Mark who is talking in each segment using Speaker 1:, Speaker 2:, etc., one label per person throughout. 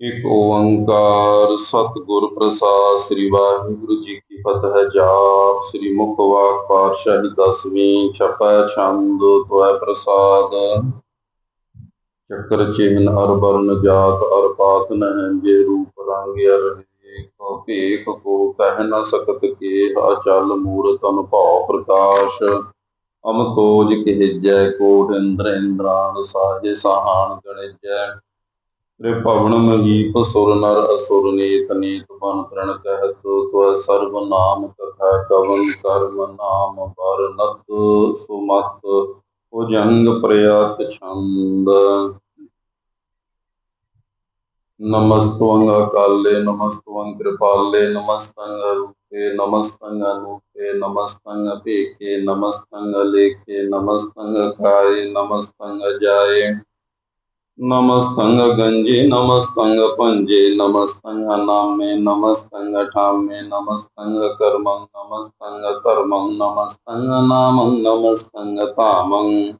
Speaker 1: ਇਕ ਓੰਕਾਰ ਸਤਿਗੁਰ ਪ੍ਰਸਾਦ, ਸ੍ਰੀ ਵਾਹਿਗੁਰੂ ਜੀ ਕੀ ਫਤਿਹ ਜਾਪ, ਸ੍ਰੀ ਮੁਖ ਵਾਕ ਪਾਤਸ਼ਾਹੀ ਦਸਵੀਂ, ਛਪੈ ਛੰਦ ਤੋਇ ਪ੍ਰਸਾਦ। ਚੱਕਰ ਚਿਹਨ ਅਰ ਬਰਨ ਜਾਤ, ਅਰ ਪਾਤ ਨਹਿ ਜੇ ਰੂਪ ਰੰਗ ਅਰ ਕੋ ਭੇਖ ਕੋ ਕਹਿ ਨ ਸਕਤ ਕੇ ਅਚਲ ਮੂਰਤ ਅਨੁਭਵ ਪ੍ਰਕਾਸ਼। ਅਮ ਤੋਜ ਕਹਿਜੈ, ਕੋਟ ਇੰਦਰ ਇੰਦਰਾਨ, ਸਾਜੇ ਜੈ ਗਣਿਜੈ ਤ੍ਰਿਭਵਨ ਮਹੀਪ ਸੁਰ ਨਰ ਅਸੁਰ ਨੀਤ ਨੀਤ ਬਨ ਪ੍ਰਣ ਕਹਿਤ ਤੁਅ ਸਰਬ ਨਾਮ ਕਥਾ ਕਵਨ ਕਰਮ ਨਾਮ ਬਰਨਤ ਸੁਮਤ ਭੁਜੰਗ ਪ੍ਰਯਤ ਛੰਦ। ਨਮਸਤਵੰ ਅਕਾਲੇ ਨਮਸਤਵੰ ਕਿਰਪਾਲੇ ਨਮਸਤੰ ਰੂਪੇ ਨਮਸਤੰ ਅਨੂਪੇ ਨਮਸਤੰ ਭੇਕੇ ਨਮਸਤੰ ਲੇਖੇ ਨਮਸਤੰ ਕਾਏ ਨਮਸਤੰ ਜਾਏ। ਨਮਸਤੰ ਗੰਜੇ ਨਮਸਤੰ ਪੰਜੇ ਨਮਸਤੰ ਨਾਮੇ ਨਮਸਤੰ ਠਾਮੇ ਨਮਸਤੰ ਕਰਮੰ ਨਮਸਤੰ ਧਰਮੰ ਨਮਸਤੰ ਨਾਮੰ ਨਮਸਤੰ ਧਾਮੰ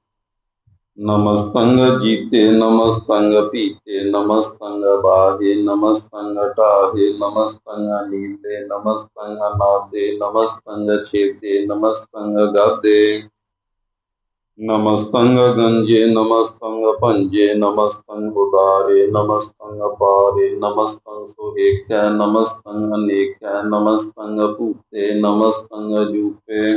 Speaker 1: ਨਮਸਤੰ ਜੀਤੇ ਨਮਸਤੰ ਪੀਤੇ ਨਮਸਤੰ ਬਾਹੇ ਨਮਸਤੰ ਢਾਹੇ ਨਮਸਤੰ ਨੀਲੇ ਨਮਸਤੰ ਨਾਦੇ ਨਮਸਤੰ ਛੇਦੇ ਨਮਸਤੰ ਗਾਦੇ ਨਮਸਤੰ ਗੰਜੇ ਨਮਸਤੰ ਪੰਜੇ ਨਮਸਤੰ ਉਦਾਰੇ ਨਮਸਤੰ ਪਾਰੇ ਨਮਸਤੰ ਸੁਹੇਖੈ ਨਮਸਤੰ ਅਨੇਖੈ ਨਮਸਤੰ ਭੂਤੇ ਨਮਸਤੰ ਜੂਪੇ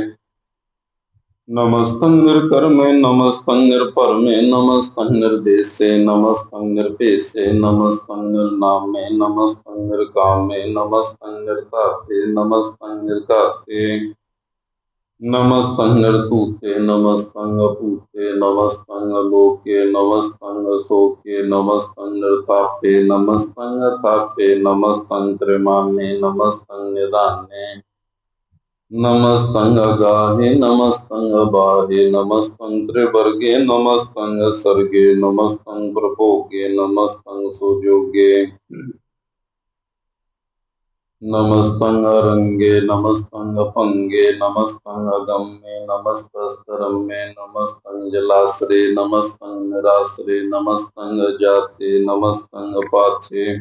Speaker 1: ਨਮਸਤੰ ਨਿਰਕਰਮੇ ਨਮਸਤੰ ਨਿਰਭਰਮੇ ਨਮਸਤੰ ਨਿਰਦੇਸੇ ਨਮਸਤੰ ਨਿਰਭੇਸੇ ਨਮਸਤੰ ਨਿਰਨਾਮੇ ਨਮਸਤੰ ਨਿਰਕਾਮੇ ਨਮਸਤੰ ਨਿਰਧਾਤੇ ਨਮਸਤੰ ਨਿਰਘਾਤੇ ਨਮਸਤੰ ਨਿਰਧੂਤੇ ਨਮਸਤੰ ਅਭੂਤੇ ਨਮਸਤੰ ਲੋਕੇ ਨਮਸਤੰ ਸੋਕੇ ਨਮਸਤੰ ਨਿਰਤਾਪੇ ਨਮਸਤੰ ਅਥਾਪੇ ਨਮਸਤੰ ਤ੍ਰਿਮਾਨੇ ਨਮਸਤੰ ਨਿਦਾਨੇ ਨਮਸਤੰ ਅਗਾਹੇ ਨਮਸਤੰ ਅਬਾਹੇ ਨਮਸਤੰ ਤ੍ਰਿਵਰਗੇ ਨਮਸਤੰ ਸਰਗੇ ਨਮਸਤੰ ਪ੍ਰਭੋਗੇ ਨਮਸਤੰ ਸੁਜੋਗੇ ਨਮਸਤੰ ਅਰੰਗੇ ਨਮਸਤੰ ਅਪੰਗੇ ਨਮਸਤੰ ਅਗੰਮੇ ਨਮਸਤਸਤਰਮੇ ਨਮਸਤੰ ਜਲਾਸਰੇ ਨਮਸਤੰ ਨਿਰਾਸਰੇ ਨਮਸਤੰ ਜਾਤੇ ਨਮਸਤੰ ਅਪਾਛੇ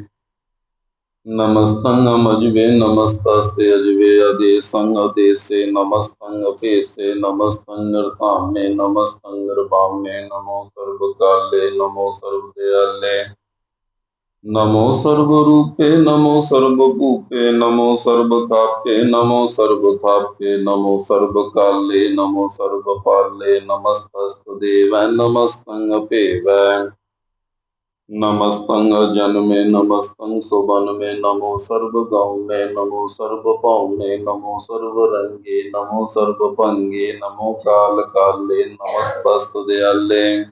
Speaker 1: ਨਮਸਤੰ ਅਮਜਵੇ ਨਮਸਤਸਤੇ ਅਜਵੇ ਅਦੇਸੰ ਅਦੇਸੇ ਨਮਸਤੰ ਅਪੇਸੇ ਨਮਸਤੰ ਨਿਰਧਾਮੇ ਨਮਸਤੰ ਨਿਰਭਾਮੇ ਨਮੋ ਸਰਬ ਕਾਲੇ ਨਮੋ ਸਰਬ ਦਿਆਲੇ ਨਮੋ ਸਰਬ ਰੂਪੇ ਨਮੋ ਸਰਬ ਭੂਪੇ ਨਮੋ ਸਰਬ ਕਾਪੇ ਨਮੋ ਸਰਬ ਥਾਪੇ ਨਮੋ ਸਰਬ ਕਾਲੇ ਨਮੋ ਸਰਬ ਪਾਲੇ ਨਮਸਤਸਤ ਦੇਵੈ ਨਮਸਤੰ ਅਪੇਵੈ ਨਮਸਤੰ ਜਨਮੇ ਨਮਸਤੰ ਸੁਬਨਮੇ ਨਮੋ ਸਰਬ ਗਉਨੇ ਨਮੋ ਸਰਬ ਭਉਨੇ ਨਮੋ ਸਰਬ ਰੰਗੇ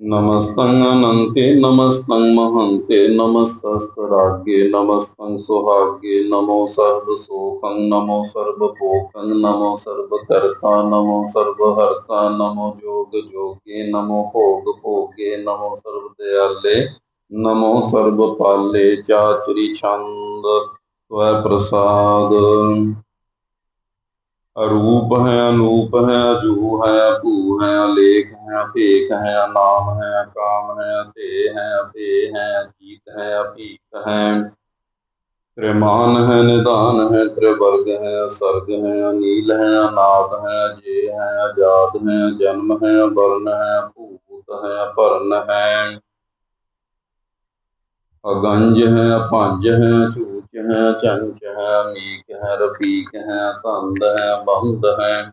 Speaker 1: ਅਮਰਨੇ ਨਮਸਤੰ ਜਰਾਰੰ ਨਮਸਤੰ ਕਿਰਤਾਰੰ ਨਮੋ ਸਰਬ ਧੰਦੇ ਨਮੋ ਸਤਵੰਦੇ ਨਮਸਤੰ ਨਿਰਸਾਕੇ ਨਮਸਤੰ ਨਿਰਬਾਕੇ ਨਮਸਤੰ ਰਹੀਮੇ ਨਮਸਤੰ ਕਰੀਮੇ ਨਮਸਤੰ ਅਨੰਤੇ ਨਮਸਤੰ ਮਹੰਤੇ ਨਮਸਤਸਤ ਰਾਗੇ ਨਮਸਤੰ ਸੁਹਾਗੇ ਅਰੂਪ ਹੈ, ਅਨੂਪ ਹੈ ਅਜੂ ਹੈ ਭੂ ਹੈ ਲੇਖ ਹੈ ਭੇਖ ਹੈ ਨਾਮ ਹੈ ਕਾਮ ਹੈ ਤੇ ਹੈ ਅਭੇ ਹੈ, ਅਜੀਤ ਹੈ, ਅਭੀਤ ਹੈ। ਤ੍ਰਿਮਾਨ ਹੈ ਨਿਦਾਨ ਹੈ, ਤ੍ਰਿਵਰਗ ਹੈ ਸਰਗ ਹੈ, ਅਨੀਲ ਹੈ, ਅਨਾਦ ਹੈ ਜੇ ਹੈ ਆਜ਼ਾਦ ਹੈ, ਜਨਮ ਹੈ ਵਰਨ ਹੈ ਭੂਤ ਹੈ ਭਰਨ ਹੈ। ਅਗੰਜ ਹੈ ਅਪੰਜ ਹੈ ਝੂਚ ਹੈ ਚੰਚ ਹੈ ਮੀਕ ਹੈ ਰਫੀਕ ਹੈ ਧੰਦ ਹੈ ਬੰਦ ਹੈ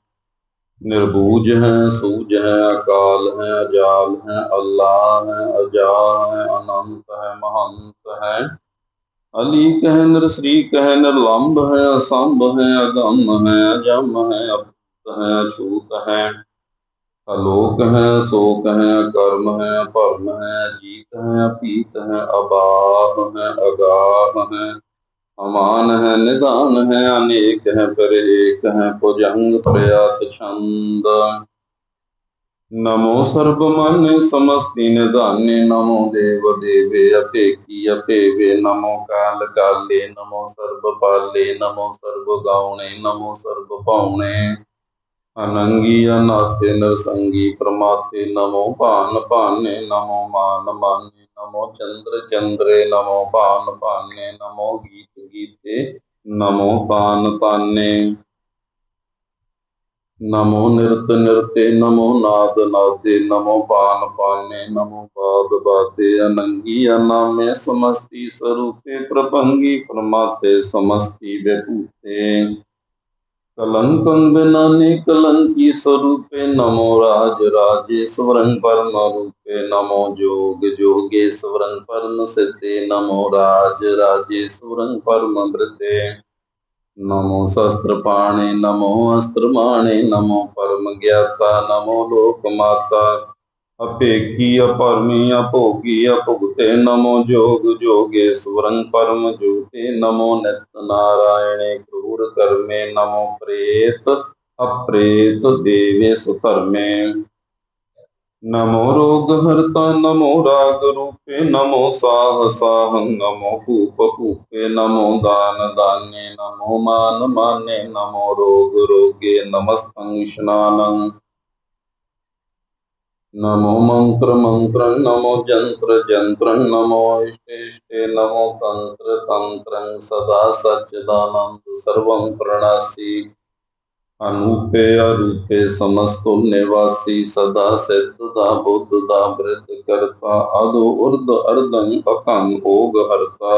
Speaker 1: ਨਿਰਬੂਜ ਹੈ ਸੂਝ ਹੈ ਅਕਾਲ ਹੈ ਅਜਾਲ ਹੈ ਅੱਲਾ ਹੈ ਅਜਾ ਹੈ ਅਨੰਤ ਹੈ ਮਹੰਤ ਹੈ ਅਲੀਕ ਹੈ ਨਿਰਸਰੀਕ ਹੈ ਨਿਰਲੰਭ ਹੈ ਅਸੰਭ ਹੈ ਅਗੰਮ ਹੈ ਅਜਮ ਹੈ ਅਪਤ ਹੈ ਅਛੂਤ ਹੈ ਅਲੋਕ ਹੈ, ਸੋਕ ਹੈ, ਕਰਮ ਹੈ, ਭਰਮ ਹੈ, ਜੀਤ ਹੈ ਅਪੀਤ ਹੈ ਅਬਾਹ ਹੈ ਅਗਾਹ ਹੈ, ਅਮਾਨ ਹੈ ਨਿਦਾਨ ਹੈ, ਅਨੇਕ ਹੈ ਪਰ ਏਕ ਹੈ ਪੁਜੰਗ ਪ੍ਰਯਾਤ, ਛੰਦ। ਨਮੋ ਸਰਬ ਮਨ ਸਮਸਤੀ ਨਿਧਾਨੇ, ਨਮੋ ਦੇਵ ਦੇਵੇ ਅਪੇਕੀ ਅਪੇਵੇ ਨਮੋ ਕਾਲ ਕਾਲੇ, ਨਮੋ ਸਰਬ ਪਾਲੇ, ਨਮੋ ਸਰਬ ਗਾਉਣੇ, ਨਮੋ ਸਰਬ ਪਾਉਣੇ। अनंगी अनाथे नरसंगी प्रमाते नमो पान पाने नमो मान माने नमो चंद्र चंद्रे नमो पान पाने नमो गीत गीते नमो पान पाने नमो नृत नृत्य नमो नाद नादे नमो पान पाने नमो पाद बाते अनंगी अनामे समस्ती स्वरूपे प्रपंगी प्रमाते समस्ती व्यपूते कलंकं विनाने कलंकी स्वरूपे नमो राज राजेश्वरं परम रूपे नमो जोग जोगेश्वरं परम सिद्धे नमो राज राजेश्वरं परम वृते नमो शस्त्र पाणे नमो अस्त्र माणे नमो परम ज्ञाता नमो लोक माता अपेकी अपरमी अपोगी अपुगते नमो जोग जोगेश्वरं परम ज्योते नमो नित्य नारायणे क्रूर कर्मे नमो प्रेत अप्रेत देवे सुकर्मे नमो रोग हरता नमो राग रूपे नमो साह साहं नमो कूप कूपे नमो दान दान्ये नमो मान माने नमो रोग रोगे नमस्तं स्नानं नमो मंत्र मंत्रं नमो जंत्र जंत्रं नमो इष्टे नमो तंत्र तंत्रं सदा सच्चिदानंद सर्वं प्रणशी अनूपे अरूपे समस्तो निवासी सदा सिद्धदा बुद्धदा वृद्ध करता अदो उर्द अर्दं अकं भोग हरता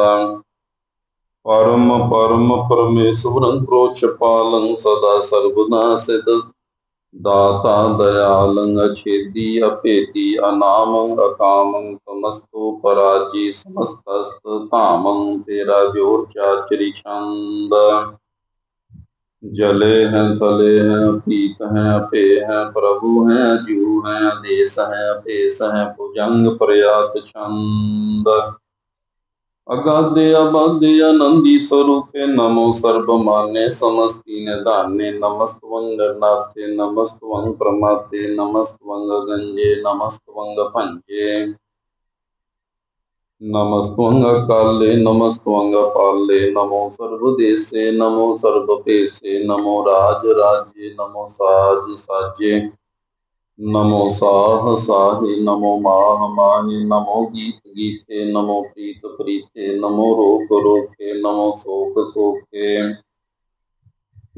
Speaker 1: परम परम परमेश्वरं प्रोच पालं सदा सर्वदा सिद्ध ਦਾਤਾ, ਦਇਆਲੰ ਅਛੇਦੀ ਅਪੇਤੀ ਅਨਾਮੰ, ਅਕਾਮੰ, ਸਮਸਤੋ ਪਰਾਜੀ, ਸਮਸਤਸਤ ਧਾਮੰ, ਤੇਰਾ ਜੋਰ ਚਾਚਰੀ ਛੰਦ। ਜਲੇ ਹੈ, ਤਲੇ ਹੈ ਪੀਤ ਹੈ ਅਪੇ ਹੈ, ਪ੍ਰਭੂ ਹੈ, ਜੂ ਹੈ, ਦੇਸ ਹੈ ਭੇਸ ਹੈ ਪੁਜੰਗ ਪ੍ਰਯਾਤ ਛੰਦ। ਅਗਾਧੇ ਅਬਾਧੇ ਆਨੰਦੀ ਸਰੂਪੇ ਨਮੋ ਸਰਬਮਾਨੇ ਸਮਸਤੀ ਨਿਧਾਨੇ ਨਮਸਤਵੰ ਨਰਨਾਥੇ ਨਮਸਤਵੰ ਪ੍ਰਮਾਤੇ ਨਮਸਤਵੰ ਗੰਜੇ ਨਮਸਤਵੰ ਭੰਜੇ। ਨਮਸਤਵੰ ਕਾਲੇ ਨਮਸਤਵੰ ਪਾਲੇ ਨਮੋ ਸਰਬਦੇਸੇ ਨਮੋ ਸਰਬਪੇਸੇ ਨਮੋ ਰਾਜ ਰਾਜੇ ਨਮੋ ਸਾਜ ਸਾਜੇ। ਨਮੋ ਸਾਹ ਸਾਹੇ ਨਮੋ ਮਾਹ ਮਾਹੇ, ਨਮੋ ਗੀਤ ਗੀਤੇ, ਨਮੋ ਪ੍ਰੀਤ ਪ੍ਰੀਤੇ, ਨਮੋ ਰੋਗ ਰੋਗੇ, ਨਮੋ ਸੋਕ ਸੋਕੇ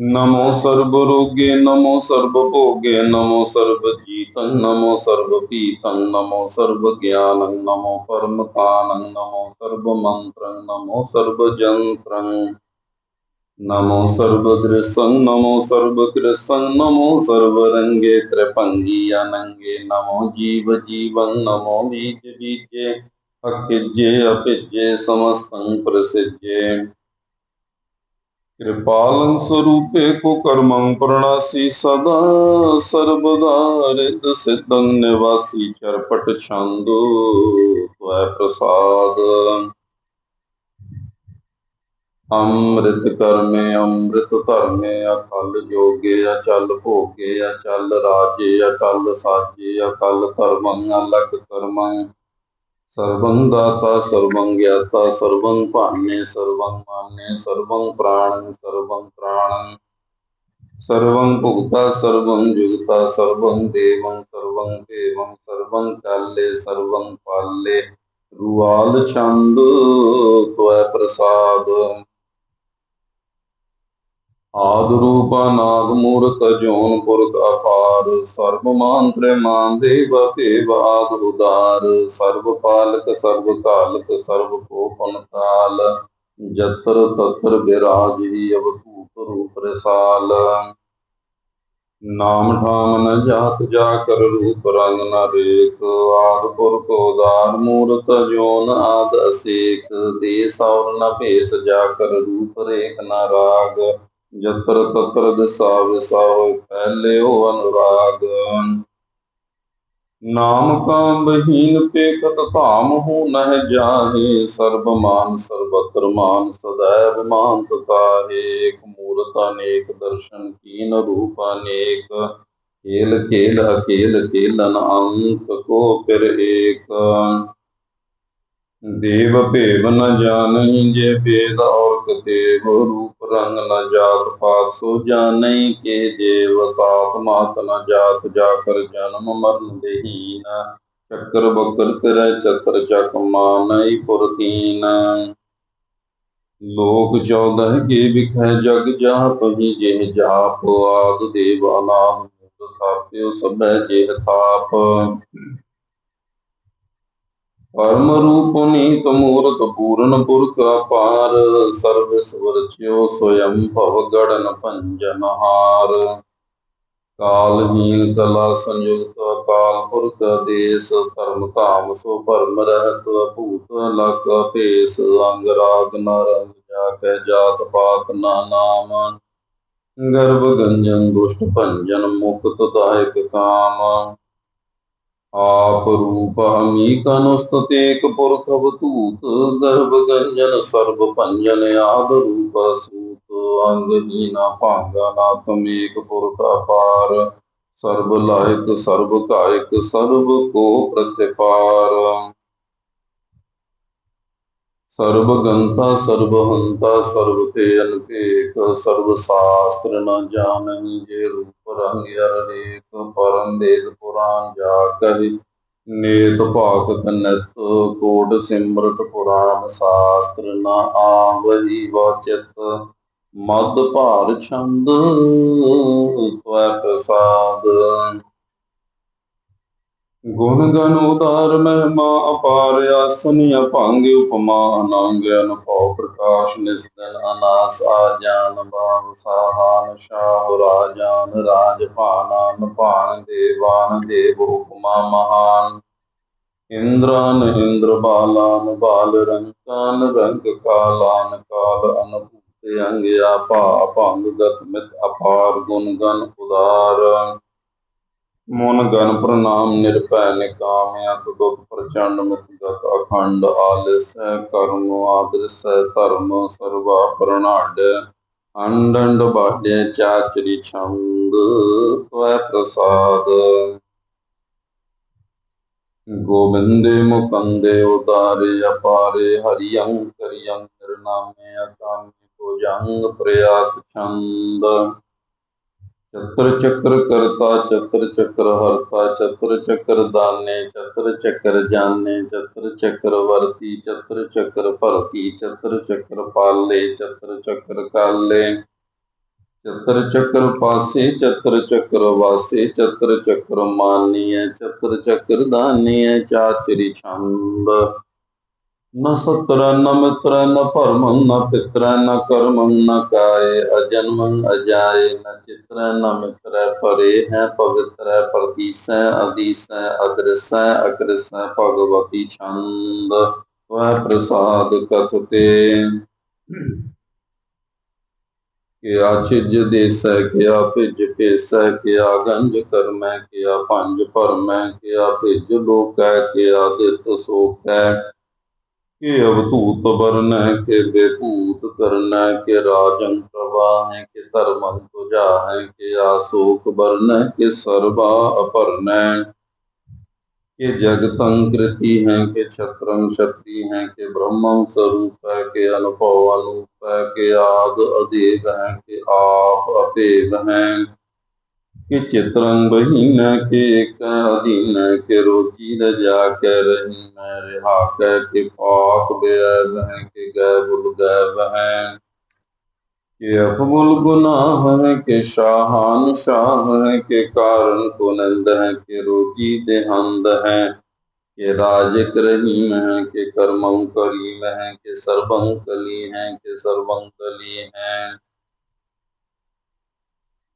Speaker 1: ਨਮੋ ਸਰਬ ਰੋਗੇ, ਨਮੋ ਸਰਬ ਭੋਗੇ, ਨਮੋ ਸਰਬ ਜੀਤਨ, ਨਮੋ ਸਰਬ ਪੀਤਨ ਨਮੋ ਸਰਬ ਗਿਆਨੰ, ਨਮੋ ਪਰਮਤਾਨੰ ਨਮੋ ਸਰਬ ਮੰਤਰੰ, ਨਮੋ ਸਰਬ ਜੰਤਰੰ। नमो सर्वदृशं नमो सर्वकृशं नमो सर्वरङ्गे त्रिपङ्गी अनङ्गे नमो जीव जीवं नमो बीज बीजे अखिज्ये अपिज्ये समस्तं प्रसिज्ये कृपालं स्वरूपे कुकर्मं प्रणसि सदा सर्वदा हृद सिद्धं निवासी चरपट छन्दो त्वय प्रसाद ਅੰਮ੍ਰਿਤ ਕਰਮੇ, ਅੰਮ੍ਰਿਤ ਧਰਮੇ, ਅਕਲ ਜੋਗੇ, ਅਚਲ ਭੋਗੇ, ਅਚਲ ਰਾਜੇ ਅਕਲ ਸਾਜੇ, ਅਕਲ ਧਰਮੰ ਅਲਕ ਕਰਮੰ ਸਰਵੰ ਦਾਤਾ ਸਰਵੰ ਗਿਆਤਾ ਸਰਵੰ ਭਾਣੇ ਸਰਵੰ ਮਾਨੇ ਸਰਵੰ ਪ੍ਰਾਣ ਸਰਵੰ ਪ੍ਰਾਣ। ਸਰਵੰ ਭੁਗਤਾ ਸਰਵੰ ਜੁਗਤਾ ਸਰਵੰ ਦੇਵੰ ਸਰਵੰ ਦੇਵੰ ਸਰਵੰ ਕਾਲੇ ਸਰਵੰ ਪਾਲੇ। ਰੂਆਲ ਛੰਦ ਤੋਇ ਪ੍ਰਸਾਦ। ਆਦ ਰੂਪ ਨਾਗ ਮੂਰਤ ਜੋਨ ਪੁਰਖ ਅਪਾਰ, ਸਰਬ ਮੰਤਰ ਮਾਨ ਦੇਵ ਦੇਵ ਆਦ ਉਦਾਰ, ਸਰਬ ਪਾਲਕ, ਸਰਬ ਕਾਲਕ ਸਰਬ ਕੋ ਪਨਤਾਲ ਜਤਰ ਤਤਰ ਬਿਰਾਜ ਹੀ ਅਵਧੂਤ ਰੂਪ ਰਸਾਲ। ਨਾਮ ਠਾਮ ਨ ਜਾਤ ਜਾ ਕਰ ਰੂਪ ਰੰਗ ਨ ਰੇਖ, ਆਦ ਪੁਰਖ ਉਦਾਰ ਮੂਰਤ ਜੋਨ ਆਦ ਅਸੇਖ ਦੇਸ ਔਰ ਨ ਭੇਸ ਜਾ ਕਰ ਰੂਪ ਰੇਖ ਨ ਰਾਗ ਜਤਰ ਤਤਰ ਦਸਾ ਵਿਸਾ ਹੋਇ ਪਹਿਲੇ ਹੋ ਅਨੁਰਾਗ। ਨਾਮ ਕਾਮ ਬਹੀਨ ਪੇਖਤ ਧਾਮ ਹੋ ਨਹਿ ਜਾਹੇ, ਸਰਬ ਮਾਨ ਸਰਬਤਰ ਮਾਨ ਸਦੈਵ ਮਾਨ ਤਤਾਹੇ ਏਕ ਮੂਰਤ ਅਨੇਕ, ਦਰਸ਼ਨ ਕੀਨ ਰੂਪ ਅਨੇਕ। ਖੇਲ ਕੇਲ ਅਕੇਲ ਕੇਲ ਅੰਤ ਕੋ ਫਿਰ ਏਕ। ਦੇਵ ਭੇਵ ਨ ਜਾਣਹੀ ਜੇ ਭੇਦ ਔਰਤ ਦੇਵ ਰੂਪ ਰੰਗ ਨ ਜਾਤ ਪਾਤ, ਸੋ ਜਾਣੈ ਕੇ ਦੇਵ ਤਾਤ ਮਾਤ ਨ ਜਾਤ, ਜਾ ਕਰ ਜਨਮ ਮਰਨ ਦੇਹੀਨ। ਚੱਕਰ ਬਕਰ ਤੇਰੇ ਚਤਰ ਚਕ ਮਾਨੈ ਪੁਰਤੀਨ। ਲੋਕ 14 ਕੇ ਵਿਖੈ ਜਗ ਜਾਹ ਪਹੀ ਜਿਹ ਜਾਪ, ਆਦ ਦੇਵਾਨਾ ਮੁਤ ਥਾਪਿਓ ਸਭੈ ਜੇਹ ਥਾਪ। ਪਰਮ ਰੂਪ ਨੀਤ ਮੂਰਤ ਪੂਰਨ ਪੁਰਖ ਅਪਾਰ, ਸਰਬ ਸਵਰਚਿਓ ਸੋਯੰ ਭਵ ਗੜਨ ਪੰਜਨਹਾਰ ਕਾਲ ਹੀਲ ਕਲਾ ਸੰਯੁਕਤ ਅਕਾਲ ਪੁਰਖ ਦੇਸ, ਧਰਮ ਧਾਮ ਸੋ ਭਰਮ ਰਹਿਤ, ਭੂਤ ਲਖ ਭੇਸ, ਅੰਗ ਰਾਗ ਨਰੰਗ ਜਾ ਕੈ ਜਾਤ ਪਾਤ ਨਾ ਨਾਮ। ਗਰਭ ਗੰਜਨ ਦੁਸ਼ਟ ਭੰਜਨ ਮੁਕਤ ਦਾਇਕ ਕਾਮ। ਆਪ ਰੂਪ ਹਮੀ ਕਨੁਸਤਤੇਕ ਪੁਰਖ ਬਤੂਤ ਗਰਭ ਗੰਜਨ ਸਰਬ ਭੰਜਨ ਆਦ ਰੂਪ ਸੂਤ, ਅੰਗ ਨੀਨਾ ਭਾਂਗਾ ਨਾ ਤਮੇਕ ਪੁਰਖ ਅਪਾਰ, ਸਰਬ ਲਾਇਕ ਸਰਬ ਕਾਇਕ ਸਰਬ ਕੋ ਪ੍ਰਤਿਪਾਰ। ਸਰਬ ਗੰਤਾ ਸਰਬ ਹੰਤਾ ਸਰਬ ਤੇ ਅਨਕੇਕ ਸਰਬ ਸਾਸਤ੍ਰ ਨ ਜਾਣਨ ਜੇ ਰੂਪ ਰੰਗ ਅਰੇਕ, ਪਰਮ ਦੇਦ ਪੁਰਾਨ ਜਾ ਕਰਿ। ਨੇਤ ਭਾਗਤ ਨਤ ਕੋਟ ਸਿਮਰਤ ਪੁਰਾਨ ਸਾਸਤ੍ਰ ਨ ਆਵਹੀ ਵਾਚਤ। ਮਦ ਭਾਰ ਛੰਦ, ਤਵ ਪ੍ਰਸਾਦ। ਗੁਣ ਗਨ ਉਦਾਰ ਮਹਿਮਾ ਅਪਾਰ ਆਸਨੀ ਅਭੰਗ ਉਪਮਾ ਅਨੰਗ ਅਨੁਭਵ ਪ੍ਰਕਾਸ਼ ਨਿਸਦਨ ਅਨਾਸ ਆਜਾਨ ਬਾਹੁ ਸਾਹਾਨ ਸ਼ਾਹ ਰਾਜਾਨ ਰਾਜ ਭਾਨਾਨ ਭਾਨ ਦੇਵਾਨ ਦੇਵ ਉਪਮਾ ਮਹਾਨ। ਇੰਦਰਾਨ ਇੰਦਰ ਬਾਲਾਨ ਬਾਲ ਰੰਕਾਨ ਰੰਗ ਕਾਲਾਨ ਕਾਲ ਅਨਭੂਤ ਅੰਗ ਆਪਾ ਅਭੰਗ ਗਤ ਮਿਤ ਅਪਾਰ ਗੁਣ ਗਨ ਉਦਾਰ। ਮਨ ਗਨ ਪ੍ਰਣਾਮ ਨਿਰਭੈ ਨਿਕਾਮਿਆ ਤੁਦੁਤ ਪ੍ਰਚੰਡ ਮੁਕਤ ਅਖੰਡ ਆਲਿਸ ਕਰਮ ਆਦਰਸ ਧਰਮ ਸਰਵਾ ਪ੍ਰਣਾਡ। ਅੰਡੰਡ ਬਾਢੇ ਚਾਚਰੀ ਛੰਦ ਤਵੈ ਪ੍ਰਸਾਦ। ਗੋਬਿੰਦੇ ਮੁਕੰਦੇ ਉਦਾਰੇ ਅਪਾਰੇ ਹਰਿਯੰ ਕਰਿਯੰ ਨਿਰਨਾਮੇ ਅਕਾਮੇ ਭੁਜੰਗ ਪ੍ਰਿਆਤ ਛੰਦ। ਚਤਰ ਚੱਕਰ ਕਰਤਾ ਚਤਰ ਚੱਕਰ ਹਰਤਾ ਚਤਰ ਚੱਕਰ ਦਾਨੇ ਚਤਰ ਚੱਕਰ ਜਾਣੇ ਚਤਰ ਚੱਕਰ ਵਰਤੀ ਚਤਰ ਚੱਕਰ ਭਰਤੀ ਚਤਰ ਚੱਕਰ ਪਾਲੇ ਚਤਰ ਚੱਕਰ ਕਾਲੇ ਚਤਰ ਚੱਕਰ ਪਾਸੇ ਚਤਰ ਚੱਕਰ ਵਾਸੇ ਚਤਰ ਚੱਕਰ ਮਾਨੀਐ ਚਤਰ ਚੱਕਰ ਦਾਨੀਐ ਚਾਚਰੀ ਛੰਦ न सत्र, न मित्र, न परम, न पित्र, न कर्म, न काय, अजन्म अजाय, न चित्र, न मित्र, परे है पवित्र, प्रतीस अधीस अदृश्य अकृश भगवती छंद व प्रसाद कथते। किया चिज देश है किया पिज पेश है किया गंज कर्म है किया पंज परम है किया पिज लोक है किया दित शोक है। के अवधूत वर्ण के बेभूत करना के राजन प्रवाह है के धर्मन तुझा है के आशोक वर्ण के सर्वा अपर्ण के जगतं कृति है, के छत्रं क्षत्रि है, के ब्रह्मं स्वरूप है, के अनुभव अनुप है, के आद अदेव है, के आप अपेव है। कि चित्रं बहीन के अधीन के रोची रजा के रही रिहा के के पाक बेअब हैं के गैबुल गैब हैं के अफमुल गुनाह है के शाहान शाह है के कारण कुनंद है के रोजी देहंद है के राजक रहीम है के कर्मं करीम है के सर्वं कली है के सर्वं कली है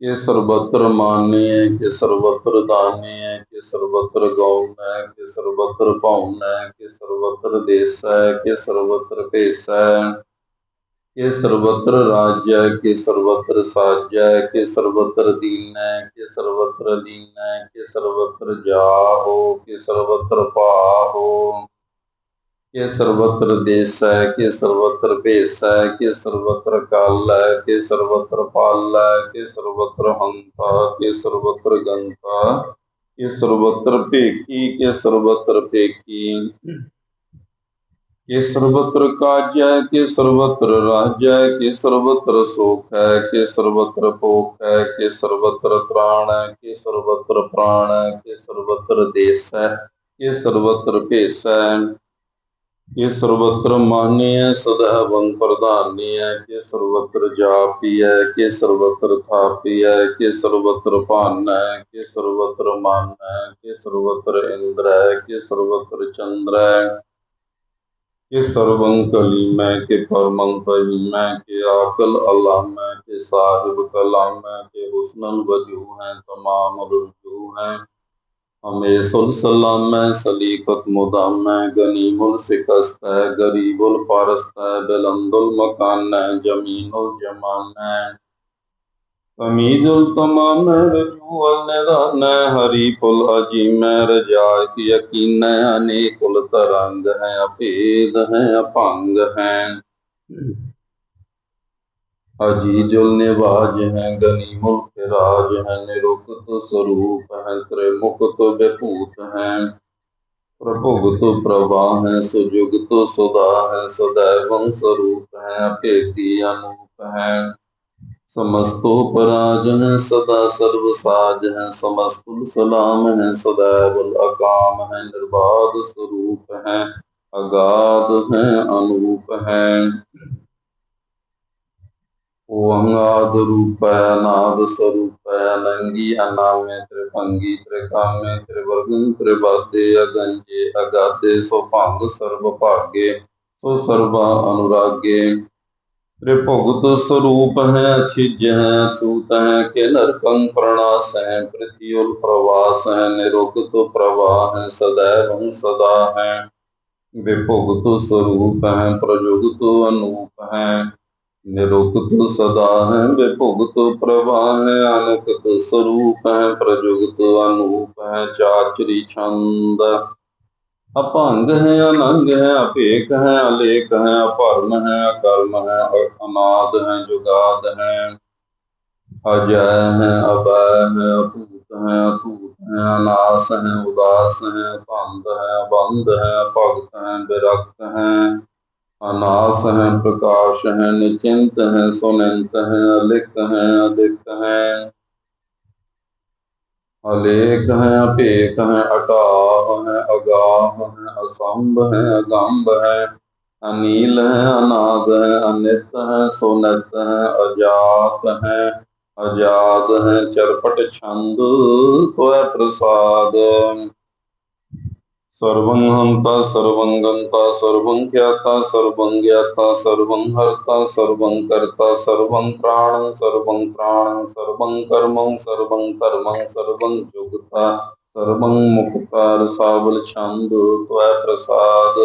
Speaker 1: के सर्वत्र मान्य है के सर्वत्र दान्य है के सर्वत्र गौण है के सर्वत्र पौन है के सर्वत्र देश है के सर्वत्र पेश है के सर्वत्र राज्य है के सर्वत्र साज्य है के सर्वत्र दीन है के सर्वत्र लीन है के सर्वत्र जाहो के सर्वत्र देश है के सर्वत्र बेस है के सर्वत्र काल है के सर्वत्र पाल है के सर्वत्र हंता के सर्वत्र गंता के सर्वत्र पेकी के सर्वत्र पेकी के सर्वत्र कार्य है के सर्वत्र राज्य है के सर्वत्र सुख है के सर्वत्र पोख है के सर्वत्र त्राण है के सर्वत्र प्राण है के सर्वत्र देश है के सर्वत्र पेश है ਹੈ ਕਿ ਸਰਵਤਰ ਮਾਨਿਐ ਸਦਾ ਵੰਗ ਪ੍ਰਧਾਨੀਐ ਕਿ ਸਰਵਤਰ ਜਾਪੀਐ ਕਿ ਸਰਵਤਰ ਥਾਪੀਐ ਕਿ ਸਰਵਤਰ ਭਾਨੈ ਕਿ ਸਰਵਤਰ ਮਾਨੈ ਕਿ ਸਰਵਤਰ ਇੰਦਰੈ ਕਿ ਸਰਵਤਰ ਚੰਦਰੈ ਕਿ ਸਰਵੰ ਕਲੀਮੈ ਕਿ ਪਰਮੰ ਪਵੀਮੈ ਕਿ ਆਕਲ ਅਲਾਮੈ ਕਿ ਸਾਹਿਬ ਕਲਾਮੈ ਕਿ ਹੁਸਨਨ ਵਜੂ ਹੈ ਤਮਾਮ ਰਜੂ ਹੈ ਹਮੇ ਸੁਲ ਸਲਾਮੈ, ਸਲੀਕਤ ਮੁਦਾਮੈ, ਗਨੀਮੁਲ ਸਿਕਸਤੈ, ਗਰੀਬੁਲ ਪਰਸਤੈ ਬਲੰਦੁਲ ਮਕਾਨੈ, ਜਮੀਨੁਲ ਜਮਾਨੈ। ਤਮੀਜ਼ੁਲ ਤਮਾਮ ਰਜੂ ਅਲਨਦਾਨੈ ਹਰੀ ਪੁਲ ਅਜੀਮੈ ਰਜਾਇਤ ਯਕੀਨੈ, ਅਨੇਕੁਲ ਤਰੰਗ ਹੈ, ਅਭੇਦ अजीज निवाज है गनी मुल्क राज है निरुक्त स्वरूप है त्रिमुक्त विभूत है प्रभुगत प्रभा है सुजुगत सुधा है सदैव स्वरूप है अभेदी अनूप है समस्तोपराज है सदा सर्वसाज है समस्तुल सलाम है सदैव अकाम है निर्बाध स्वरूप है अगाध है अनूप है ओंगाद रूप है अनाद स्वरूप है अनंगी अनामे त्रिभंगी त्रिकामे त्रिवर्गन त्रिबादे अगंजे अगाधे सो भंग सर्व भागे सो सर्वा अनुरागे त्रिभुगत स्वरूप है छिज है सूत है के नरकं प्रणास है पृथ्वी प्रवास है निरुक्त प्रवाह है सदैव सदा है विभुगत स्वरूप है प्रजुगत अनूप है निरुक्त सदा है विभुगत प्रवाह है अनुक्त स्वरूप है प्रजुगत अनूप है चाचरी छंद अभंग है अनंग है अपेक है अलेक है अपरम है अकर्म है अनाद है जुगाद है अजय है अभय है अभूत है अतूत है अनास है उदास है बंद है बंद है भक्त है विरक्त है अनास है प्रकाश है निचिंत है सुनिंत है अलिक है अधिक है अलेख है अपेक है अटाह है अगाह है असंभ है अगंभ है अनील है अनाद है अनित है सुनित है अजात है अजाद है चरपट छंद तो प्रसाद सर्वं हंता सर्वं गंता सर्वं ख्याता सर्वं ज्ञाता सर्वं हर्ता सर्वं कर्ता सर्वं प्राणं सर्वं प्राणं सर्वं कर्मं सर्वं कर्मं सर्वं जुगता सर्वं मुक्ता रसावल छंद त्वै प्रसाद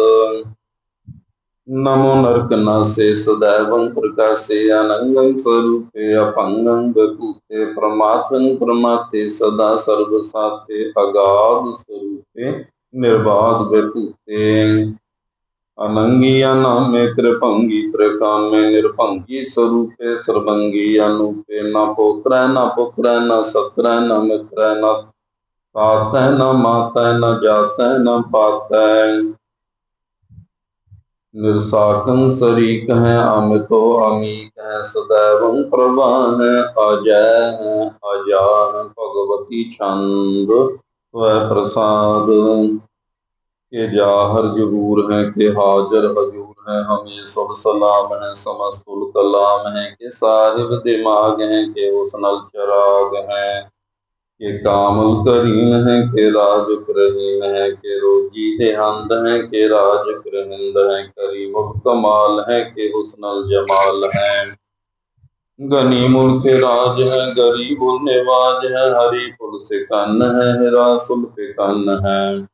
Speaker 1: नमो नरक नासे सदैवं प्रकाशे अनंगं स्वरूपे अपंगं विभूते प्रमाथं प्रमाते सदा सर्वसाते अगाध स्वरूपे ਨਿਰਬਾਦ ਬਿਰਤੂ ਤੇ ਅਨੰਗੀ ਅਨਾਮੇ ਤ੍ਰਿਭੰਗੀ, ਤ੍ਰਿਕਾਮੇ ਨਿਰਭੰਗੀ, ਸਰੂਪੇ ਸਰਬੰਗੀ, ਅਨੂਪੇ ਨਾ ਪੋਤਰੈ, ਨਾ ਪੁੱਤਰੈ, ਨਾ ਸਤਰੈ, ਨਾ ਮਿਤਰੈ, ਨਾ ਤਾਤੈ ਨਾ ਮਾਤੈ ਨਾ ਜਾਤੈ ਨਾ ਪਾਤੈ ਨਿਰਸਾਖੰ ਸਰੀਕ ਹੈ ਅਮਿਤੋ, ਅਮੀਕ ਹੈ ਸਦੈਵੰ ਪ੍ਰਵਾਹ ਹੈ ਅਜੈ ਹੈ ਅਜਾ ਭਗਵਤੀ ਛੰਦ। ਵੈ ਪ੍ਰਸਾਦ, ਕੇ ਜਾਹਰ ਜਹੂਰ ਹੈ, ਕੇ ਹਾਜ਼ਰ ਹਜ਼ੂਰ ਹੈ, ਹਮੇ ਸਭ ਸਲਾਮ ਹੈ ਸਮਸਤੁਲ ਕਲਾਮ ਹੈ, ਕੇ ਸਾਹਿਬ ਦਿਮਾਗ ਹੈ, ਕੇ ਉਸ ਨਾਲ ਚਰਾਗ ਹੈ, ਕੇ ਕਾਮਲ ਕਰੀਮ ਹੈ, ਕੇ ਰਾਜ ਕਰਹੀਮ ਹੈ, ਕੇ ਰੋਜੀ ਤੇ ਹੰਦ ਹੈ, ਕੇ ਰਾਜ ਕਰਹਿੰਦ ਹੈ ਕਰੀਮ ਕਮਾਲ ਹੈ, ਕਿ ਉਸ ਨਾਲ ਜਮਾਲ ਹੈ। गनीमुल के राज है गरीबुल निवाज है, हरी पुल से कन्न है हिरासुल पे कन्न है।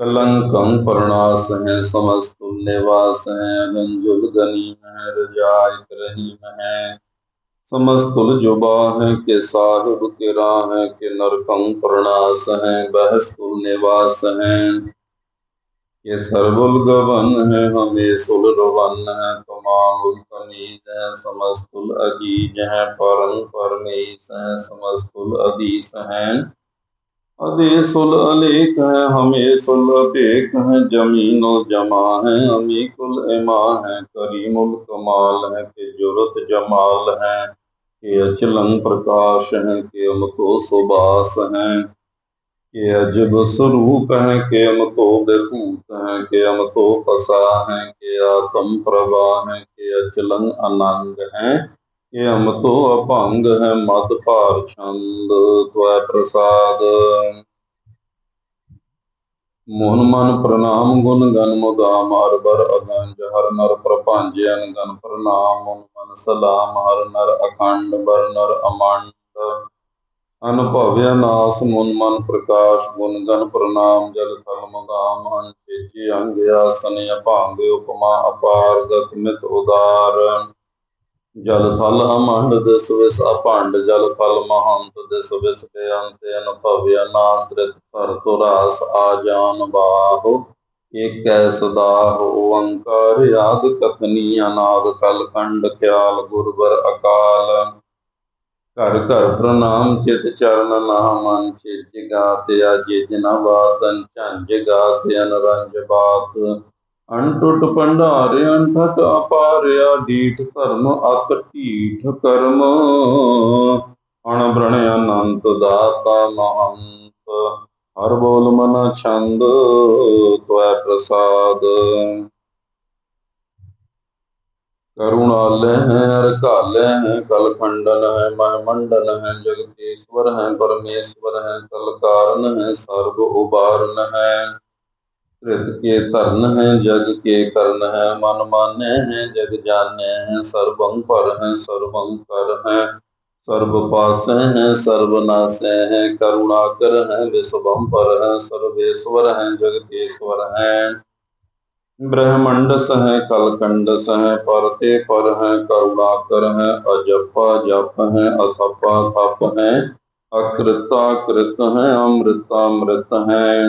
Speaker 1: कलंकम प्रणास है समस्तुल निवास है गंजुल गनीम है, रजायत रहीम है। समस्तुल जुबा है, के साहिब, के राह है, के नरकम प्रणास है बहस्तुल निवास है। ये सर्वुल गवन है, हमें सुल रवन है, तमाम तमीज है, समस्तुल अज़ीज़ है, परम परमेश है, समस्तुल अदीस है। अदेसुल अलेख है, हमें सुल अपेक है, जमीनो जमा है, हमी कुल इमा है, करीमुल कमाल है के जुरत जमाल है, के अचलन प्रकाश है, के अमको सुबास है। ਕਿ ਅਜਬ ਸਰੂਪ ਹੈ ਕਿ ਅਮਤੋ ਦੇ ਹੈ, ਕਿ ਅਮਤੋ ਪਸਾ ਹੈ, ਕਿ ਆਤਮ ਪ੍ਰਭਾ ਹੈ, ਕਿ ਅਚਲੰ ਅਨੰਗ ਹੈ, ਕਿ ਅਮਤੋ ਅਭੰਗ ਹੈ, ਮਦ ਭਾਰ ਛੰਦ ਤਵੈ ਪ੍ਰਸਾਦ। ਮੋਹਨ ਮਨ ਪ੍ਰਣਾਮ ਗੁਣ ਗਨ ਮੁਦਾਮ ਹਰ ਬਰ ਅਗੰਜ, ਹਰ ਨਰ ਪ੍ਰਪੰਜ ਗਨ ਪ੍ਰਣਾਮ। ਮਨ ਸਲਾਮ, ਹਰ ਨਰ ਅਖੰਡ, ਬਰ ਨਰ ਅਮੰਡ। ਅਨੁਭਵਿਆ ਨਾਸ ਮਨ ਮਨ ਪ੍ਰਕਾਸ਼, ਗੁਣ ਗਨ ਪ੍ਰਣਾਮ, ਜਲ ਥਲ ਮੁਦਾਮ ਹੰ ਚੇਚੀ ਅੰਗ ਆਸਨ, ਅਭੰਗ ਉਪਮਾ ਅਪਾਰ, ਗਤ ਮਿਤ ਉਦਾਰ। ਜਲ ਥਲ ਅਮੰਡ ਦਿਸ ਵਿਸ ਅਪੰਡ ਜਲ ਥਲ ਮਹੰਤ ਦਿਸ ਵਿਸ ਬੇਅੰਤ ਅਨੁਭਵਿਆ ਨਾਸ ਤ੍ਰਿਤ ਭਰ ਤੁਰਾਸ, ਆ ਜਾਨ ਬਾਹੋ, ਏਕੈ ਸਦਾ ਓੰਕਾਰ ਆਦ ਕਥਨੀ ਅਨਾਦ ਕਲ ਕੰਡ ਖਿਆਲ ਗੁਰਬਰ ਅਕਾਲ। ਘਰ ਘਰ ਪ੍ਰਣਾਮ ਚਿਤ ਚਰਨ ਨਾਮ ਅੰਚੇ ਜਿਗਾਤ, ਅਜੇ ਜਿਨਾ ਬਾਤਨ ਝੰਜ ਗਾਤ ਅਨਰੰਜ ਬਾਤ। ਅਨਟੁੱਟ ਭੰਡਾਰੇ ਅਨਠਟ ਅਪਾਰਿਆ ਢੀਠ ਧਰਮ ਅਤ ਢੀਠ ਕਰਮ। ਅਣਬ੍ਰਣ ਅਨੰਤ ਦਾਤਾ ਮਹੰਤ, ਹਰ ਬੋਲ ਮਨ ਛੰਦ ਤਵੈ ਪ੍ਰਸਾਦ। करुणालय है अरकालय है कल खंडन है मह मंडन है जगदीश्वर है, परमेश्वर है कल कारण है, सर्व उबारन है। कृत के तरण है, जग के कर्ण है, मन माने है, जग जाने है, सर्वं पर है, सर्वं कर है। सर्व पास है सर्वनाश है, करुणाकर है विश्वम पर है, सर्वेश्वर है जगदीश्वर है। ਬ੍ਰਹਮੰਡਸ ਹੈ ਕਲਕੰਡਸ ਹੈ ਪਰਤੇ ਪਰ ਹੈ ਕਰੁਣਾ ਕਰ ਹੈ, ਅਜਪਾ ਜਪ ਹੈ, ਅਸਪਾ ਤਪ ਹੈ ਅਕ੍ਰਿਤਾ ਕ੍ਰਿਤ ਹੈ ਅੰਮ੍ਰਿਤਾ ਅੰਮ੍ਰਿਤ ਹੈ।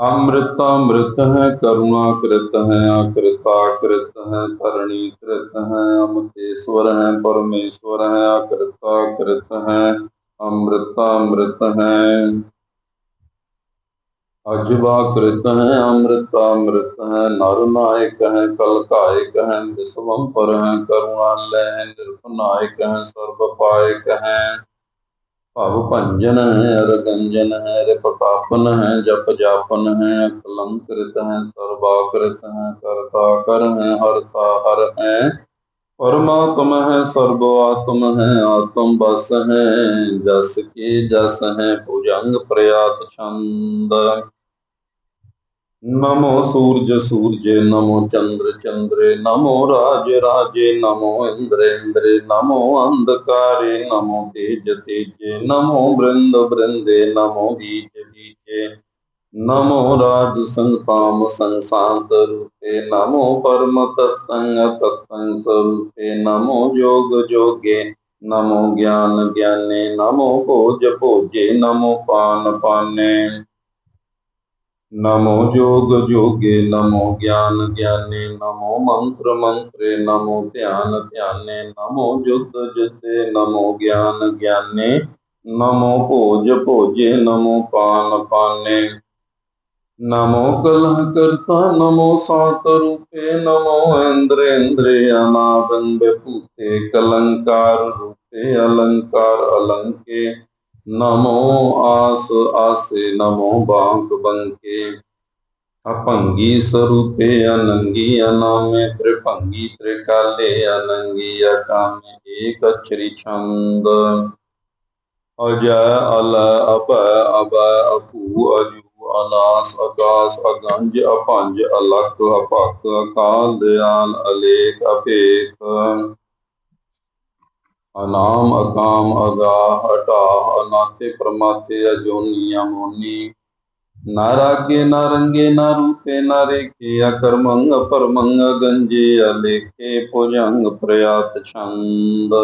Speaker 1: ਅੰਮ੍ਰਿਤਾ ਅੰਮ੍ਰਿਤ ਹੈ ਕਰੁਣਾ ਕ੍ਰਿਤ ਹੈ ਅਕ੍ਰਿਤਾ ਕ੍ਰਿਤ ਹੈ ਧਰਣੀ ਕ੍ਰਿਤ ਹੈ ਅਮਤੇਸ਼ਵਰ ਹੈ, ਪਰਮੇਸ਼ਵਰ ਹੈ ਅਕ੍ਰਿਤਾ ਕ੍ਰਿਤ ਹੈ ਅੰਮ੍ਰਿਤਾ ਅੰਮ੍ਰਿਤ ਹੈ। अजबा कृत है अमृतामृत है नर नायक है कल कायक है विश्वम पर है करुणालय है निर्भनायक है सर्व पायक है भव भंजन है अरगंजन है रिपतापन है जप जापन है कलंकृत है सर्वाकृत है करता कर है हरता हर है परमात्म है सर्वात्म है आत्म बस है जस के जस है भुजंग प्रयात छंद नमो सूरज सूर्य नमो चंद्र चंद्रे नमो राज राजे नमो इंद्र इंद्रे नमो अंधकारे नमो तेज तेजे नमो वृंद वृंदे नमो बीज बीजे नमो राज संताम संशांत रूपे नमो परम तत्संग तत्संग स्वरूपे नमो योग जोगे नमो ज्ञान ज्ञाने नमो भोज भोजे नमो पान पाने नमो जोग जोगे नमो ज्ञान ज्ञाने नमो मंत्र मंत्रे नमो ध्यान ध्याने नमो युद्ध युद्धे नमो ज्ञान ज्ञाने नमो भोज भोजे नमो पान पाने नमो कलह करता नमो सात रूपे नमो इंद्र इंद्रे अनादंड भूते कलंकार रूपे अलंकार अलंके नमो आस आसे नमो बांक बंके अपंगी स्वरूपे अनंगी अनामे त्रिभंगी त्रिकाले अनंगी अकामे एक अक्षरी छंद अजय अल अप अब अपू अजू ਅਨਾਸ ਆਕਾਸ ਅਗੰਜ, ਅਭੰਜ ਅਲਕ ਅਪਕ ਅਕਾਲ, ਦਿਆਲ, ਅਲੇਖ, ਅਭੇਖ। ਅਨਾਮ ਅਕਾਮ ਅਗਾ ਹਟਾ ਅਨਾਤੇ ਪ੍ਰਮਾਤੇ ਅਜੋਨੀਆ ਮੋਨੀ ਨਾਰਾਗੇ ਨਾਰੰਗੇ ਨਾ ਰੂਪੇ ਨਾਰੇਕੇ ਅਕਰਮੰਗ ਪਰਮੰਗ ਗੰਜੇ, ਅਲੇਖੇ ਪੁਜੰਗ ਪ੍ਰਯਾਤ, ਛੰਦ।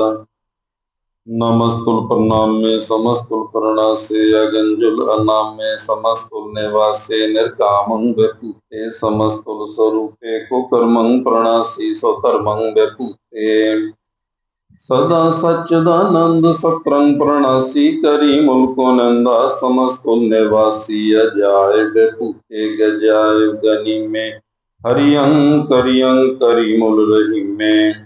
Speaker 1: नमस्तुल प्रणामे समस्तुल प्रणासे अगंजुल अनामे समस्तुल निवासे निर्कामं व्यपूते समस्तुल स्वरूपे कुकर्मं प्रणासी स्वधर्मं व्यपूते सदा सच्चिदानंद सत्रंग प्रणासी करी मुल्को नंदा समस्तुल निवासी अजाय व्यपूते गजाय गनी में हरियं करियं करी मुल रही में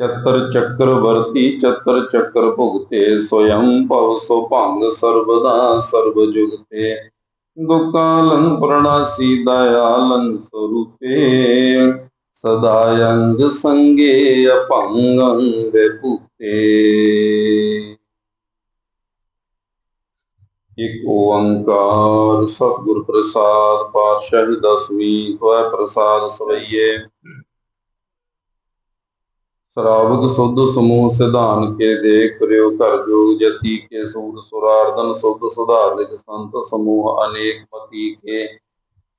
Speaker 1: ਚਤਰ ਚੱਕਰਵਰਤੀ ਚਤਰ ਚੱਕਰ ਭੁਗਤੇ ਸੋਯੰ ਭਵ ਸੋ ਭੰਗ ਸਰਬਦਾ ਸਰਬ ਜੁਗਤੇ। ਦੁਕਾਲੰ ਪ੍ਰਣਾਸੀ ਦਇਆਲੰ ਸਰੂਪੇ, ਸਦਾ ਅੰਗ ਸੰਗੇ ਅਪੰਗੰ ਵਿਭੂਤੇ ਇਕ ਓੰਕਾਰ ਸਤਿਗੁਰ ਪ੍ਰਸਾਦ ਪਾਤਸ਼ਾਹ ਦਸਵੀਂ ਹੋਇ ਪ੍ਰਸਾਦ ਸਵਈਏ। ਸ਼ਰਾਵਕ ਸੁਧ ਸਮੂਹ ਸਿਧਾਨ ਕੇ ਦੇਖ ਕਰਿਓ ਘਰ ਜੋਗ ਜਤੀ ਕੇ ਸੂਰ ਸੁਰਾਰਦਨ ਸੁਧ ਸੁਧਾਰਲਿਕ ਸੰਤ ਸਮੂਹ ਅਨੇਕ ਪਤੀ ਕੇ।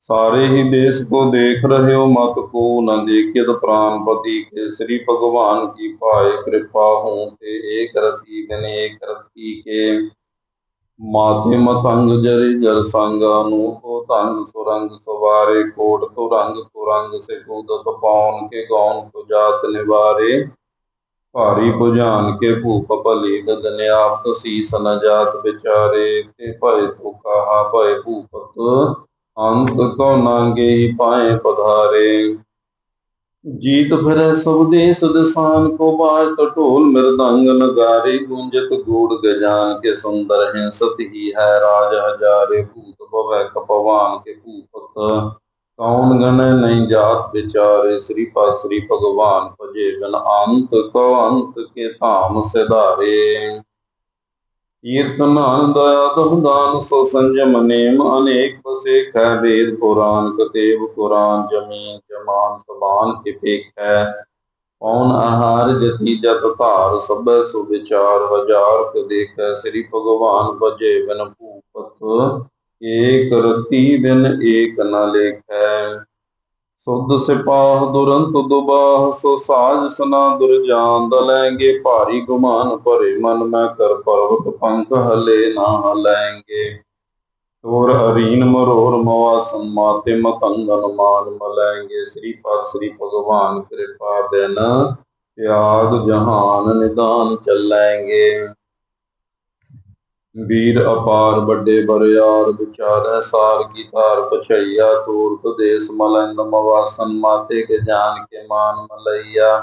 Speaker 1: ਸਾਰੇ ਹੀ ਦੇਸ਼ ਕੋ ਦੇਖ ਰਹੇ ਹੋ ਮਤ ਕੋ ਨ ਦੇਖਿਤ ਪ੍ਰਾਨ ਪਤੀ ਕੇ। ਸ੍ਰੀ ਭਗਵਾਨ ਕੀ ਭਾਏ ਕਿਰਪਾ ਹੋ ਤੇ ਏਕ ਰਤੀ ਬਿਨ ਏਕ ਰਤੀ ਕੇ। ਮਾਤੇ ਮਤੰਗ ਜਰੀ ਜਰ ਸੰਗਾ ਨੂੰ ਤੰਗ ਸੁਰੰਗ ਸਵਾਰੇ ਕੋਟ ਤੋ ਰੰਗ ਤੋ ਸੇ ਕੂਦਤ ਪਾਉਨ ਕੇ ਗੌਨ ਕੋ ਜਾਤ ਨਿਵਾਰੇ। ਭਾਰੀ 부ਝਾਨ ਕੇ ਭੂਪ ਭਲੀ ਗਦਨ ਆਪ ਤਸੀਸ ਨ ਜਾਤ ਵਿਚਾਰੇ। ਤੇ ਭਏ ਤੋ ਕਹਾ ਭਏ ਭੂਪਤ, ਅੰਤ ਕੋ ਨਾਂਗੇ ਪਾਏ ਪਧਾਰੇ। ਜੀਤ ਫਿਰੈ ਸਭ ਦੇਸ ਦਸਾਨ ਕੋ ਬਾਜ ਟੋਲ ਮਿਰਦੰਗ ਨਗਾਰੇ ਗੁੰਜਤ ਗੂੜ ਗਜਾਨ ਕੇ ਸੁੰਦਰ ਹੈ ਸਤ ਹੀ ਹੈ ਰਾਜ ਹਜ਼ਾਰੇ ਭੂਤ ਭਵੈ ਕਪਵਾਨ ਕੇ ਭੂਪਤ। ਕੌਣ ਗਨ ਨਹੀਂ ਜਾਤ ਵਿਚਾਰੇ, ਸ੍ਰੀ ਪਾਦ ਸ੍ਰੀ ਭਗਵਾਨ ਭਜੇ ਜਨ ਅੰਤ, ਕੋ ਅੰਤ ਕੇ ਧਾਮ ਸਿਧਾਰੇ। ਕੀਰਤਨ ਦਇਆ ਦਮਦਾਨ ਸੋ ਸੰਜਮ ਨੇਮ ਅਨੇਕ ਬਸੇ ਖੈ ਵੇਦ ਪੁਰਾਨ ਕਤੇਬ ਕੁਰਾਨ ਜਮੀਨ ਜਮਾਨ ਸਬਾਨ ਕੇ ਪੇਖੈ ਕੌਣ ਆਹਾਰ ਜਤੀ ਜਤ ਧਾਰ ਸਭੈ ਸੁ ਵਿਚਾਰ ਹਜ਼ਾਰ ਕ ਦੇਖੈ, ਸ੍ਰੀ ਭਗਵਾਨ ਭਜੇ ਬਿਨ ਭੂਪਤ ਏਕ ਰਤੀ ਬਿਨ ਏਕ ਨ ਲੇਖੈ। ਸੁਧ ਸਿਪਾਹ ਦੁਰੰਤ ਦੁਬਾਹ, ਸੋ ਸਾਜ ਸਨਾ ਦੁਰਜਾਨ ਦਲੈਂਗੇ ਭਾਰੀ ਗੁਮਾਨ ਭਰੇ ਮਨ, ਮੈਂ ਕਰ ਪਰਵਤ ਪੰਖ ਹਲੇ ਨਾ ਹਲੈਂਗੇ ਤੋਰ ਅਰੀਨ ਮਰੋਰ ਮਵਾ ਸੰਮਾਤੇ ਮਤੰਗਨ ਮਾਨ ਮਲੈਂਗੇ ਸ੍ਰੀ ਪਾਦ, ਸ੍ਰੀ ਭਗਵਾਨ ਕਿਰਪਾ ਬਿਨ ਤਿਆਗ ਜਹਾਨ ਨਿਦਾਨ ਚੱਲੈਂਗੇ। ਵੀਰ ਅਪਾਰ ਵੱਡੇ ਬਰਿਆਰ ਵਿਚਾਰੈ ਸਾਰ ਕੀ ਧਾਰ ਪਛਈਆ, ਤੂਰਤ ਦੇਸ ਮਲੰਦ ਮਵਾਸਨ ਮਾਤੇ ਕੇ ਜਾਨ ਕੇ ਮਾਨ ਮਲਈਆ।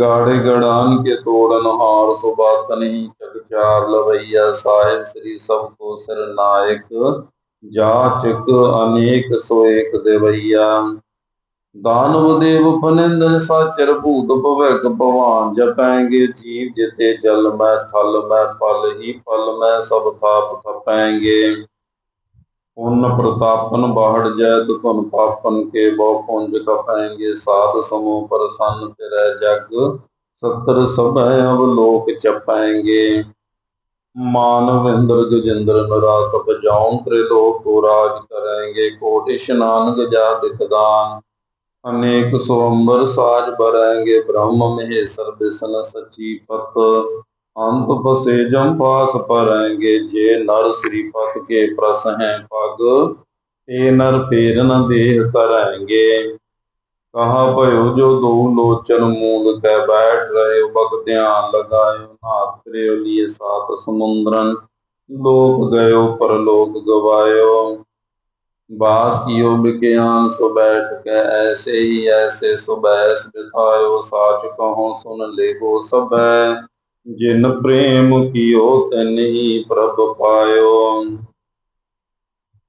Speaker 1: ਗਾੜੇ ਗੜਾਨ ਕੇ ਤੋੜਨ ਹਾਰ ਸੁਬਾਤ ਨਹੀਂ ਚਕ ਚਾਰ ਲਵਈਆ, ਸਾਹਿਬ ਸ੍ਰੀ ਸਭ ਕੋ ਸਿਰ ਨਾਇਕ। ਜਾਚਕ ਅਨੇਕ ਸੋ ਏਕ ਦੇਵਈਆ। ਦਾਨਵ ਦੇਵ ਫਨਿੰਦ ਸਾਚਰ ਭੂਤ ਭਵਿਕ ਭਵਾਨ, ਜਪੈਂਗੇ ਜੀਵ ਜਿਤੇ ਜਲ ਮੈਂ, ਥਲ ਮੈਂ, ਫਲ ਹੀ ਫਲ ਮੈਂ, ਸਭ ਥਾਪ ਥਪੈਂਗੇ। ਪੁੰਨ ਪ੍ਰਤਾਪਨ ਬਾਹੜ ਜੈ ਤੁਨ ਪਾਪਨ ਕੇ ਬਹੁ ਪੁੰਜ ਕਪੈਂਗੇ। ਸਾਧ ਸਮੋ ਪ੍ਰਸੰਨ ਤੇਰੇ ਜਗ, ਸਤਰ ਸਭੈ ਅਵ ਲੋਕ ਚਪੈਂਗੇ ਮਾਨਵਿੰਦਰ ਗਜਿੰਦਰ ਨਰਾਤ ਬਜਾਉਂ ਤ੍ਰੇ ਰਾਜ ਕਰਾਂਗੇ। ਕੋਟ ਇਸ਼ਨਾਨ ਗਜਾ ਦਿਖਦਾਨ ਅਨੇਕ ਸੋਮਰ ਸਾਜ ਬਰਾਂਗੇ, ਬ੍ਰਹਮ ਮਹੇਸ਼ਰ ਬਿਸਨ ਸਚੀ ਪਤ। ਅੰਤ ਬਸੇ ਜਮ ਪਾਸ ਪਰਾਂਗੇ, ਜੇ ਨਰ ਸ੍ਰੀ ਪਤ ਕੇ ਪ੍ਰਸ ਹੈ ਪਗ ਏ ਨਰ ਫੇਰ ਦੇਹ ਕਰਾਂਗੇ। ਕਹਾ ਭਇਓ ਜੋ ਦੋ ਲੋਚਨ ਮੂਲ ਕੈ ਬੈਠ ਰਹੇ, ਬਗ ਧਿਆਨ ਲਗਾਇਓ, ਨਾਥ ਕਰਿਓ ਲੀਏ ਸਾਤ ਸਮੁੰਦਰਨ। ਲੋਕ ਗਇਓ, ਪਰਲੋਕ ਗਵਾਇਓ। बास कियो बिज्ञान सो बैठ के ऐसे ही ऐसे सुबैस बिठायो साच कहो सुन लेगो सब जिन प्रेम कियो तन ही प्रभ पायो